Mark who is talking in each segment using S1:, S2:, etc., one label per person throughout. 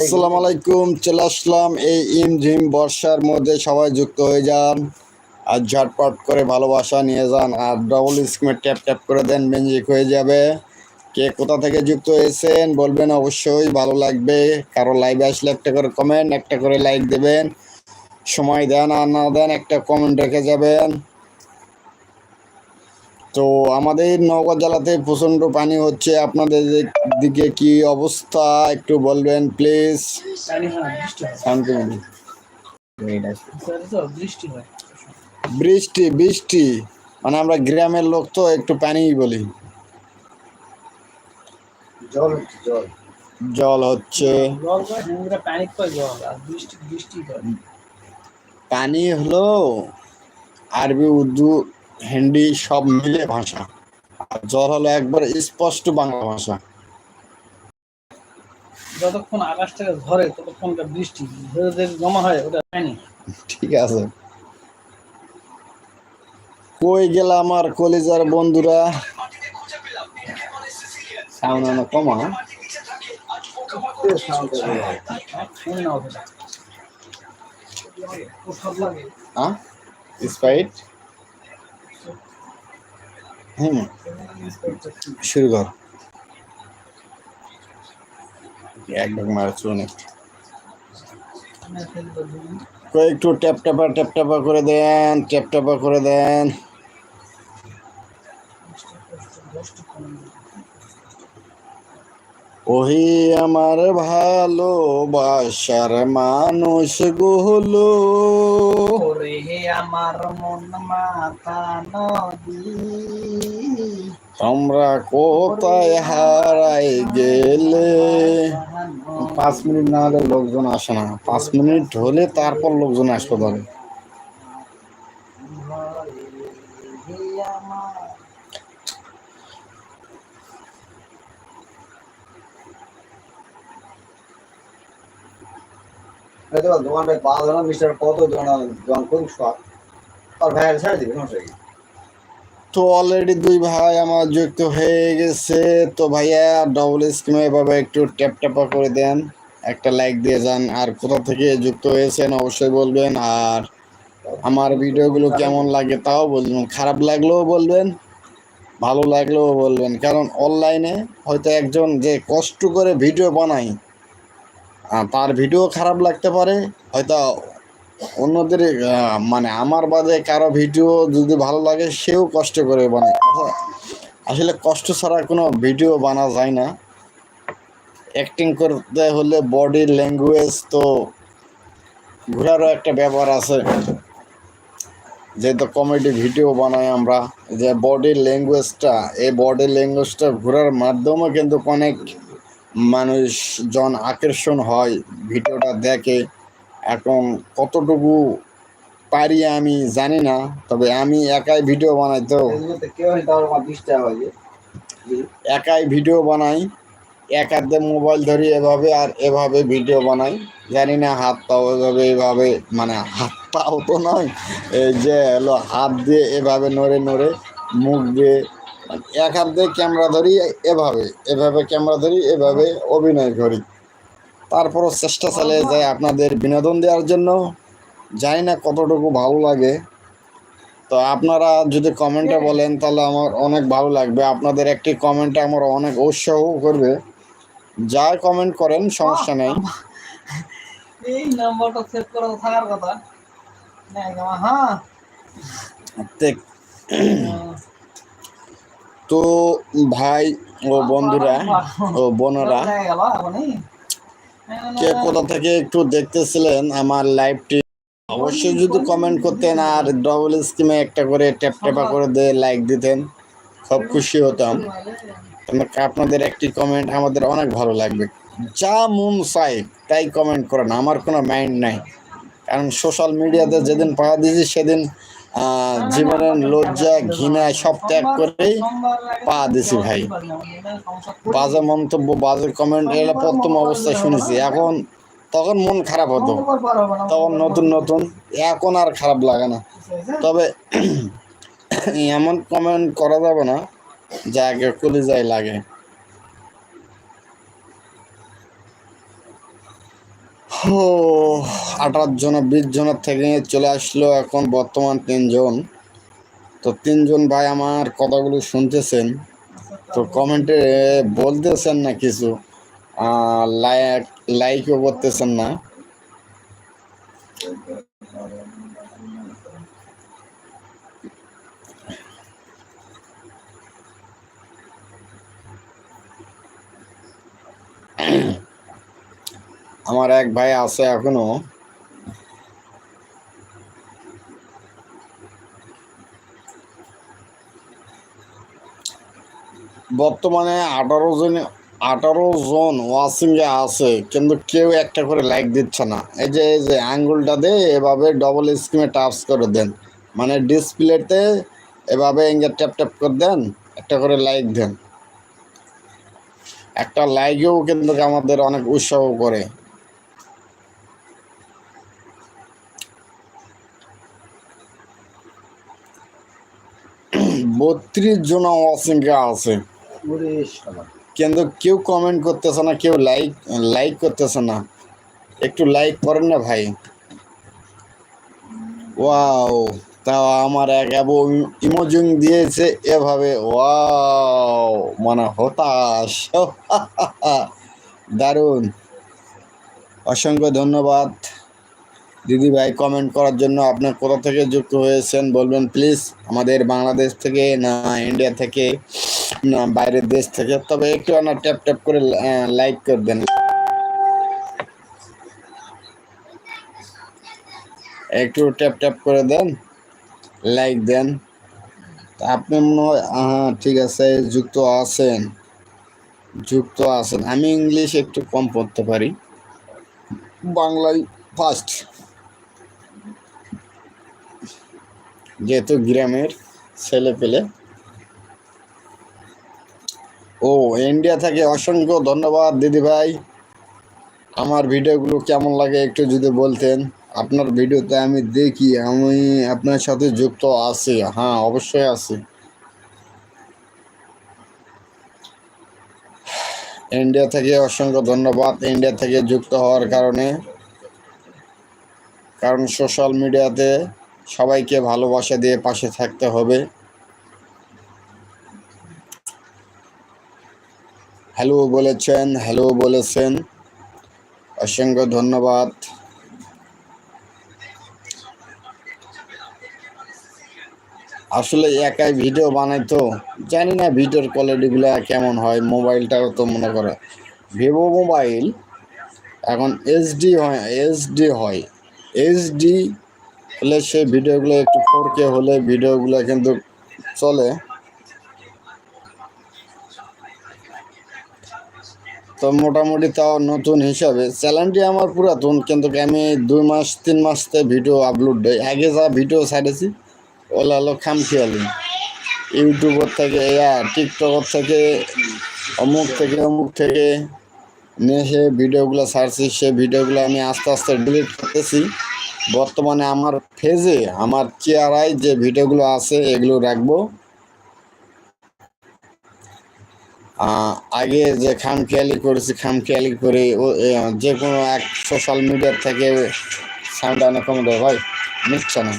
S1: আসসালামু আলাইকুম, চলে আসলাম এই ইম ঝিম বর্ষার মধ্যে সবাই যুক্ত হয়ে যান আর ঝটপট করে ভালোবাসা নিয়ে যান আর ডবল স্ক্রিমে ট্যাপ ট্যাপ করে দেন ম্যাজিক হয়ে যাবে। কে কোথা থেকে যুক্ত হয়েছেন বলবেন অবশ্যই, ভালো লাগবে। কারও লাইভে আসলে একটা করে কমেন্ট একটা করে লাইক দেবেন। সময় দেন আর না দেন একটা কমেন্ট রেখে যাবেন। তো আমাদের নওগাঁ জেলাতে প্রচণ্ড পানি হচ্ছে। আপনাদের দিকে কি অবস্থা? একটু বলবেন প্লিজ
S2: বৃষ্টি বৃষ্টি।
S1: মানে আমরা গ্রামের লোক তো একটু পানিই বলি।
S3: জল জল।
S1: জল হচ্ছে।
S2: পানি
S1: হলো আরবি উর্দু হিন্দি সব মিলে ভাষা। আর জল হলো একবার স্পষ্ট বাংলা ভাষা।
S2: যতক্ষণ আকাশটাকে ধরে ততক্ষণটা বৃষ্টি। ধরে ধরে জমা হয় ওটা পানি
S1: ঠিক আছে। কই গেল আমার কলেজার বন্ধুরা? সাউন্ড কমা
S2: শুনি না ওটা
S1: হ্যাঁ স্প্রাইট হুম। শুরু কর। একদম মারা চুনে কই একটু ট্যাপ ট্যাপা ট্যাপ ট্যাপা করে দেন ট্যাপ ট্যাপা করে দেন। ওহি আমার ভালোবাসার মানুষগুলো
S2: ওরে আমার মন মাথা নদী।
S1: তোমরা কোথায় হারাই গেলে? পাঁচ মিনিট না হলে লোকজন আসে না। পাঁচ মিনিট হলে তারপর লোকজন আসতে পারে
S2: হে আমার
S3: এই দেখো দোকান ভাই পাঁচ ধরনের মিস্টার কত দোকান দোকান করুক সব আর ভাই ছেড়ে দিবি সমস্যা
S1: তো অলরেডি দুই ভাই আমার যুক্ত হয়ে গেছে। তো ভাইয়া ডবল স্ক্রিমে এভাবে একটু ট্যাপ ট্যাপা করে দেন। একটা লাইক দিয়ে যান। আর কোথা থেকে যুক্ত হয়েছেন অবশ্যই বলবেন। আর আমার ভিডিওগুলো কেমন লাগে তাও বলবেন। খারাপ লাগলেও বলবেন, ভালো লাগলেও বলবেন। কারণ অনলাইনে হয়তো একজন যে কষ্ট করে ভিডিও বানায় তার ভিডিও খারাপ লাগতে পারে। হয়তো অন্যদের মানে আমার বাদে কারও ভিডিও যদি ভালো লাগে সেও কষ্ট করে বানায়। আচ্ছা, আসলে কষ্ট ছাড়া কোনো ভিডিও বানা যায় না। অ্যাক্টিং করতে হলে বডি ল্যাঙ্গুয়েজ তো ঘোরারও একটা ব্যাপার আছে। যেহেতু কমেডি ভিডিও বানাই আমরা যে বডি ল্যাঙ্গুয়েজটা এই বডি ল্যাঙ্গুয়েজটা ঘোরার মাধ্যমে কিন্তু অনেক মানুষজন আকর্ষণ হয় ভিডিওটা দেখে। এখন কতটুকু পারি আমি জানি না তবে আমি একাই ভিডিও বানাই তো। একাই ভিডিও বানাই এক হাতে মোবাইল ধরি এভাবে আর এভাবে ভিডিও বানাই। জানি না হাত পাও এভাবে এভাবে মানে হাত পাও তো নয় এই যে হলো হাত দিয়ে এভাবে নড়ে নড়ে মুখ দিয়ে এক হাত ক্যামেরা ধরি এভাবে এভাবে ক্যামেরা ধরি এভাবে অভিনয় করি। তারপরও চেষ্টা চালিয়ে যায় আপনাদের বিনোদন দেওয়ার জন্য। জানি না কতটুকু ভালো লাগে। তো আপনারা যদি কমেন্টে বলেন তাহলে আমার অনেক ভালো লাগবে। আপনাদের একটি কমেন্টে আমার অনেক উৎসাহ করবে। যা কমেন্ট করেন সমস্যা নেই।
S2: এই নাম্বারটা সেভ করা থাকার কথা। হ্যাঁ
S1: তে- ভাই ও বন্ধুরা ও বোনেরা, কে কোথা থেকে একটু দেখতেছিলেন আমার লাইভটি, অবশ্যই যদি কমেন্ট করতেন আর ডবল স্কিমে একটা করে ট্যাপ ট্যাপা করে দিয়ে লাইক দিতেন খুব খুশি হতাম। আপনাদের একটি কমেন্ট আমাদের অনেক ভালো লাগবে। যা মন চাই তাই কমেন্ট করেন, আমার কোনো মাইন্ড নাই। কারণ সোশ্যাল মিডিয়াতে যেদিন পাওয়া দিয়েছি, সেদিন জীবনের লজ্জা, ঘৃণা, সব ত্যাগ করেই পা দিছি ভাই। বাজে মন্তব্য, বাজে কমেন্ট এগুলো প্রথম অবস্থায় শুনেছি। এখন তখন মন খারাপ হতো। তখন নতুন নতুন, এখন আর খারাপ লাগে না। তবে এমন কমেন্ট করা যাবে না যা আগে কলিজায় লাগে। জনের জন, বিশ জনের থেকে চলে আসলো এখন বর্তমান তিনজন। তো তিনজন ভাই আমার কথাগুলো শুনতেছেন, তো কমেন্টে বলতেছেন না কিছু লাইক লাইকও করতেছেন না। আমার এক ভাই আছে এখনও। বর্তমানে আঠারো জন আঠারো জন ওয়াচিং এ আছে, কিন্তু কেউ একটা করে লাইক দিচ্ছে না। এই যে এই যে আঙ্গুলটা দিয়ে এভাবে ডবল স্ক্রিনে টাচ করে দেন। মানে ডিসপ্লেতে এভাবে এঙ্গে ট্যাপ ট্যাপ করে দেন, একটা করে লাইক দেন। একটা লাইকেও কিন্তু আমাদের অনেক উৎসাহ করে। বত্রিশ জন এ আছে। কিন্তু কেউ কমেন্ট করতেছে না, কেউ লাইক লাইক করতেছে না। একটু লাইক করেন না ভাই। ওয়াও তাও আমার এক ইমোজিং দিয়েছে এভাবে। ওয়াও মানে হতাশ। দারুণ। অসংখ্য ধন্যবাদ। দিদি ভাই কমেন্ট করার জন্য আপনার কোথা থেকে যুক্ত হয়েছেন বলবেন প্লিজ আমাদের বাংলাদেশ থেকে না ইন্ডিয়া থেকে, না বাইরের দেশ থেকে, তবে একটু না ট্যাপ ট্যাপ করে লাইক করে দেন। একটু ট্যাপ ট্যাপ করে দেন লাইক দেন। আপনি মনে হয় হ্যাঁ ঠিক আছে, যুক্ত আছেন যুক্ত আছেন। আমি ইংলিশ একটু কম পড়তে পারি। বাংলায় ফার্স্ট যেহেতু গ্রামের ছেলে পেলে। ও ইন্ডিয়া থেকে অসংখ্য ধন্যবাদ, দিদি ভাই। আমার ভিডিওগুলো কেমন লাগে একটু যদি বলতেন। আপনার ভিডিওতে আমি দেখি, আমি আপনার সাথে যুক্ত আছি। হ্যাঁ অবশ্যই আছি। ইন্ডিয়া থেকে অসংখ্য ধন্যবাদ ইন্ডিয়া থেকে যুক্ত হওয়ার কারণে। কারণ সোশ্যাল মিডিয়াতে সবাইকে ভালোবাসা দিয়ে পাশে থাকতে হবে। হ্যালো বলেছেন হ্যালো বলেছেন। অসংখ্য ধন্যবাদ। আসলে একাই ভিডিও বানাই তো, জানি না ভিডিওর কোয়ালিটিগুলো কেমন হয়, মোবাইলটাও তো মনে করে। ভিভো মোবাইল এখন এইচডি হয় এইচডি হয় এইচডি হলে সেই ভিডিওগুলো একটু ফোর কে হলে ভিডিওগুলো কিন্তু চলে। তো মোটামুটি তাও নতুন হিসাবে। চ্যানেলটি আমার পুরাতন, কিন্তু আমি দুই মাস, তিন মাসতে ভিডিও আপলোড দেয় আগে যা ভিডিও ছাড়েছি ওলা হলো খামখেয়ালি। ইউটিউবর থেকে, ইয়া, টিকটকর থেকে, অমুক থেকে অমুক থেকে নিয়ে সে ভিডিওগুলো ছাড়ছি। সে ভিডিওগুলো আমি আস্তে আস্তে ডিলিট করতেছি। বর্তমানে আমার ফেজে আমার চেয়ারায় যে ভিডিওগুলো আছে, এগুলো রাখব। আগে যে খামখেয়ালি করেছি, খামখেয়ালি করে যে কোনো এক সোশ্যাল মিডিয়ার থেকে সাউন্ড অনেক কমে দেয় ভাই নিচ্ছে না।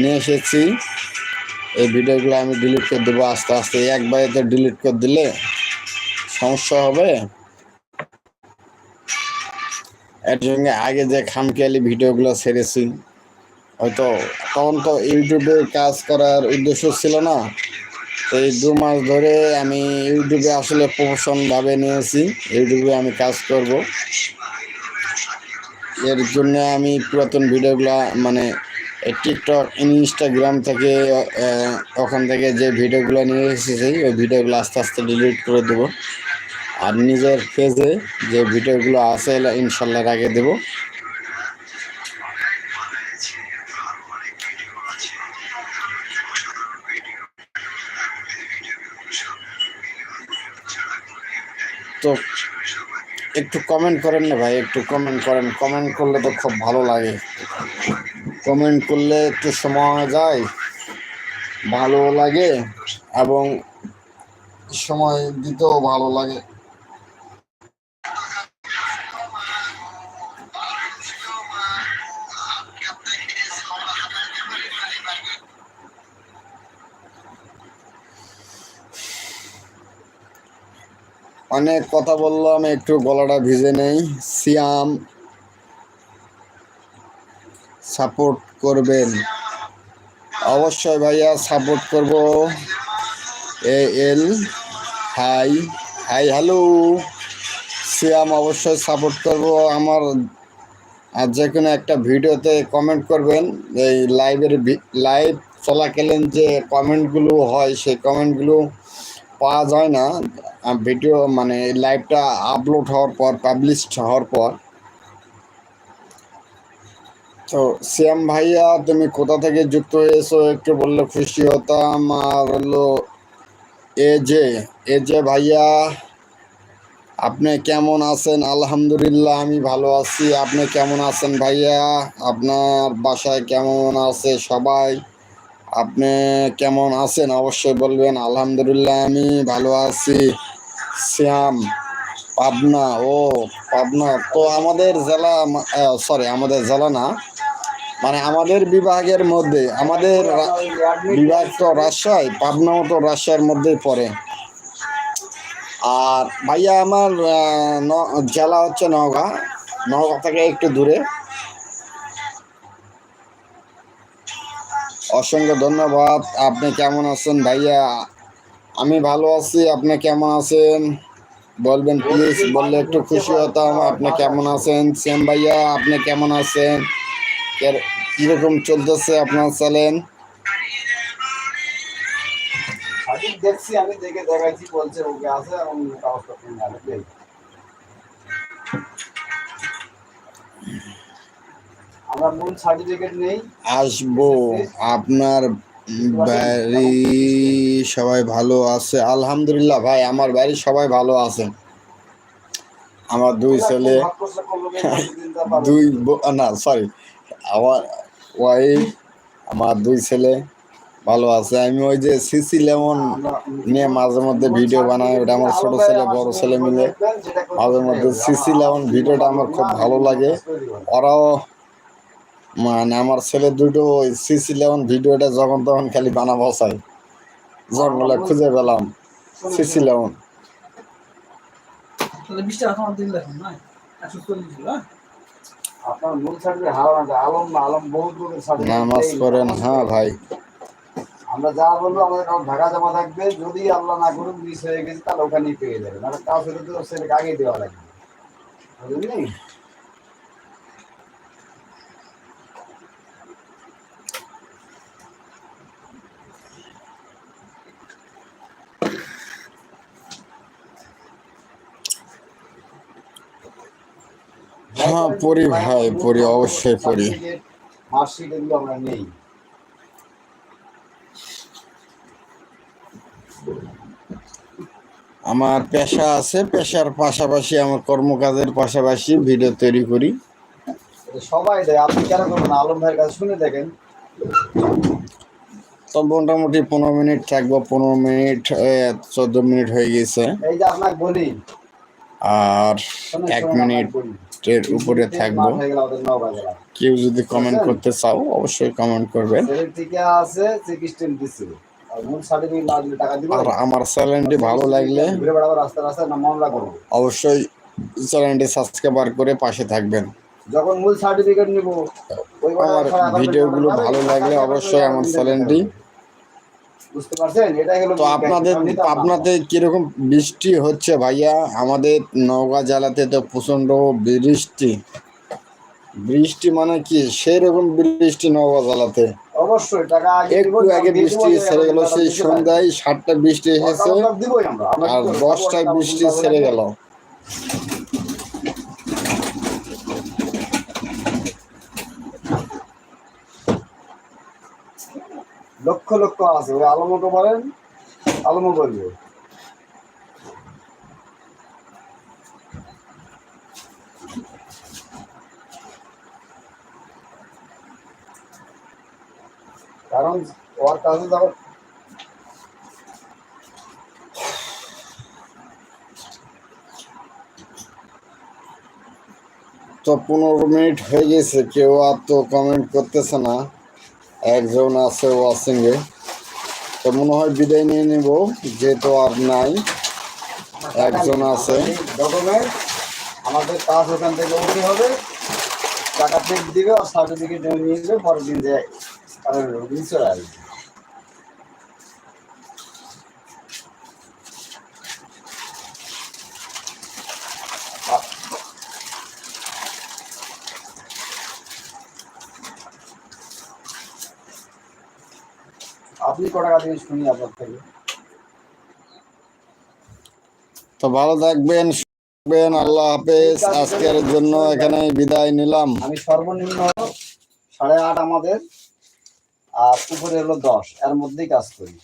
S1: নিয়ে এসেছি। এই ভিডিওগুলো আমি ডিলিট করে দেবো আস্তে আস্তে। একবারে তো ডিলিট করে দিলে সমস্যা হবে। এর সঙ্গে আগে যে খামখেয়ালি ভিডিওগুলো ছেড়েছি, হয়তো তখন তো ইউটিউবে কাজ করার উদ্দেশ্য ছিল না। তো এই দু মাস ধরে আমি ইউটিউবে আসলে প্রফেশন ভাবে নিয়েছি, ইউটিউবে আমি কাজ করব। এর জন্য আমি পুরাতন ভিডিওগুলো মানে টিকটক ইনস্টাগ্রাম থেকে ওখান থেকে যে ভিডিওগুলো নিয়ে এসেছি, ওই ভিডিওগুলো আস্তে আস্তে ডিলিট করে দেবো। আর নিজের পেজে যে ভিডিওগুলো আছে ইনশাল্লাহ আগে দেবো। তো একটু কমেন্ট করেন না ভাই, একটু কমেন্ট করেন। কমেন্ট করলে তো খুব ভালো লাগে। কমেন্ট করলে একটু সময় যায়, ভালো লাগে এবং সময় দিতেও ভালো লাগে। অনেক কথা বললাম, একটু গলাটা ভিজে নেই। সিয়াম, সাপোর্ট করবেন। অবশ্যই ভাইয়া সাপোর্ট করব। এ এল, হাই হাই, হ্যালো। সিয়াম, অবশ্যই সাপোর্ট করব। আমার, আর যে কোনো একটা ভিডিওতে কমেন্ট করবেন। এই লাইভের লাইভ চলাকালীন যে কমেন্টগুলো হয়, সেই কমেন্টগুলো পাওয়া যায় না। ভিডিও মানে লাইভটা আপলোড হওয়ার পর পাবলিশড হওয়ার পর। তো শ্যাম ভাইয়া, তুমি কোথা থেকে যুক্ত হয়েছো? একটু বললে খুশি হতাম। আর হলো এ যে এ যে ভাইয়া, আপনি কেমন আছেন? আলহামদুলিল্লাহ, আমি ভালো আছি। আপনি কেমন আছেন ভাইয়া? আপনার বাসায় কেমন আছে সবাই? আপনি কেমন আছেন? অবশ্যই বলবেন, আলহামদুলিল্লাহ, আমি ভালো আছি। শ্যাম, পাবনা, ও পাবনা। তো আমাদের জেলা সরি আমাদের জেলা না মানে আমাদের বিভাগের মধ্যে, আমাদের বিভাগ তো রাজশাহী, পাবনাও তো রাজশাহীর মধ্যেই পড়ে। আর ভাইয়া, আমার জেলা হচ্ছে নওগাঁ। নওগাঁ থেকে একটু দূরে। অসংখ্য ধন্যবাদ। আপনি কেমন আছেন ভাইয়া? আমি ভালো আছি, আপনি কেমন আছেন? বলবেন প্লিজ বললে একটু খুশি হতাম। আপনি কেমন আছেন? সেম ভাইয়া, আপনি কেমন আছেন? কের- কীরকম চলতেছে আপনার চ্যানেল?
S3: দেখছি, আমি দেখে দেখাইছি বলছে ওকে আছে আমরা মূল সার্টিফিকেট নেই।
S1: আসব। আপনার বাড়ি সবাই ভালো আছে? আলহামদুলিল্লাহ ভাই আমার বাড়ি সবাই ভালো আছে আমার দুই ছেলে
S3: পাবে।
S1: দুই না। সরি আমার ওয়াইফ আমার দুই ছেলে ভালো আছে। আমি ওই যে সিসি লেমন নিয়ে মাঝে মধ্যে ভিডিও বানাই ওটা আমার ছোট ছেলে বড় ছেলে মিলে। মাঝে মধ্যে সিসি লেমন ভিডিওটা আমার খুব ভালো লাগে। ওরাও মানে আমার ছেলে দুটো ওই সিসি লেমন ভিডিওটা যখন তখন খালি বানা বসাই জঙ্গলে খুঁজে পেলাম সিসি লেমন
S2: না হ্যাঁ
S1: নামাজ পড়েন হ্যাঁ ভাই।
S3: আমরা যা বলব আমাদের কারণ ঢাকা জমা থাকবে যদি আল্লাহ না মিস হয়ে গেছে তাহলে ওখানেই পেয়ে যাবে। সেটা তো ছেলেকে দেওয়া লাগবে। বুঝলি
S1: হ্যাঁ পড়ি ভাই পড়ি অবশ্যই পড়ি
S3: মার্কশিট এগুলো আমরা নেই
S1: আমার পেশা আছে পেশার পাশাপাশি আমার কর্মকাজের পাশাপাশি ভিডিও তৈরি করি।
S3: সবাই দেয় আপনি কেন করবেন আলম ভাইয়ের কাছে শুনে দেখেন।
S1: তো মোটামুটি পনেরো মিনিট থাকব পনেরো মিনিট চোদ্দ মিনিট হয়ে গেছে।
S3: এই যে আপনাকে বলি।
S1: আর এক
S3: শোনেন, বলি।
S1: উপরে থাকব। কেউ যদি কমেন্ট করতে চাও অবশ্যই কমেন্ট
S3: করবে আর মূল সার্টিফিকেট না টাকা দিব
S1: আমার চ্যানেলটি ভালো লাগলে অবশ্যই চ্যানেলটি সাবস্ক্রাইবার করে পাশে থাকবেন
S3: যখন মূল সার্টিফিকেট নিব ওই
S1: আমার ভিডিওগুলো ভালো লাগলে অবশ্যই আমার চ্যানেলটি।
S3: বুঝতে পারছেন? এটাই হলো
S1: তো আপনাদের। আপনাদের কীরকম বৃষ্টি হচ্ছে ভাইয়া? আমাদের নওগাঁ জেলাতে তো প্রচণ্ড বৃষ্টি। বৃষ্টি মানে কি? সেরকম বৃষ্টি নওগাঁ জেলাতে।
S3: অবশ্যই টাকা
S1: একটু আগে বৃষ্টি ছেড়ে গেল সেই সন্ধ্যায় সাতটা বৃষ্টি। এসেছে আর দশটায় বৃষ্টি ছেড়ে। গেল।
S3: লক্ষ লক্ষ আছে ওই আলমতো বলেন আলমও বলবে কারণ ওর কাছে যখন
S1: তো পনেরো মিনিট হয়ে গেছে, কেউ আর তো কমেন্ট করতেছে না। একজন আছে ওয়াচিংয়ে তো মনে হয় বিদায় নিয়ে নিব, যেহেতু আর নাই। একজন আছে।
S3: আমাদের কাজ ওখান থেকে উঠে হবে। টাকা দিবে আর সার্টিফিকেট নিয়ে যাবে পরের দিন আর নিচে আসবে। আপনি ক টাকা দিয়ে শুনি আপনার থেকে?
S1: তো ভালো থাকবেন থাকবেন আল্লাহ হাফেজ। আজকের জন্য এখানে বিদায় নিলাম।
S3: আমি সর্বনিম্ন সাড়ে আট আমাদের আর উপরে হলো দশ। এর মধ্যেই কাজ করি।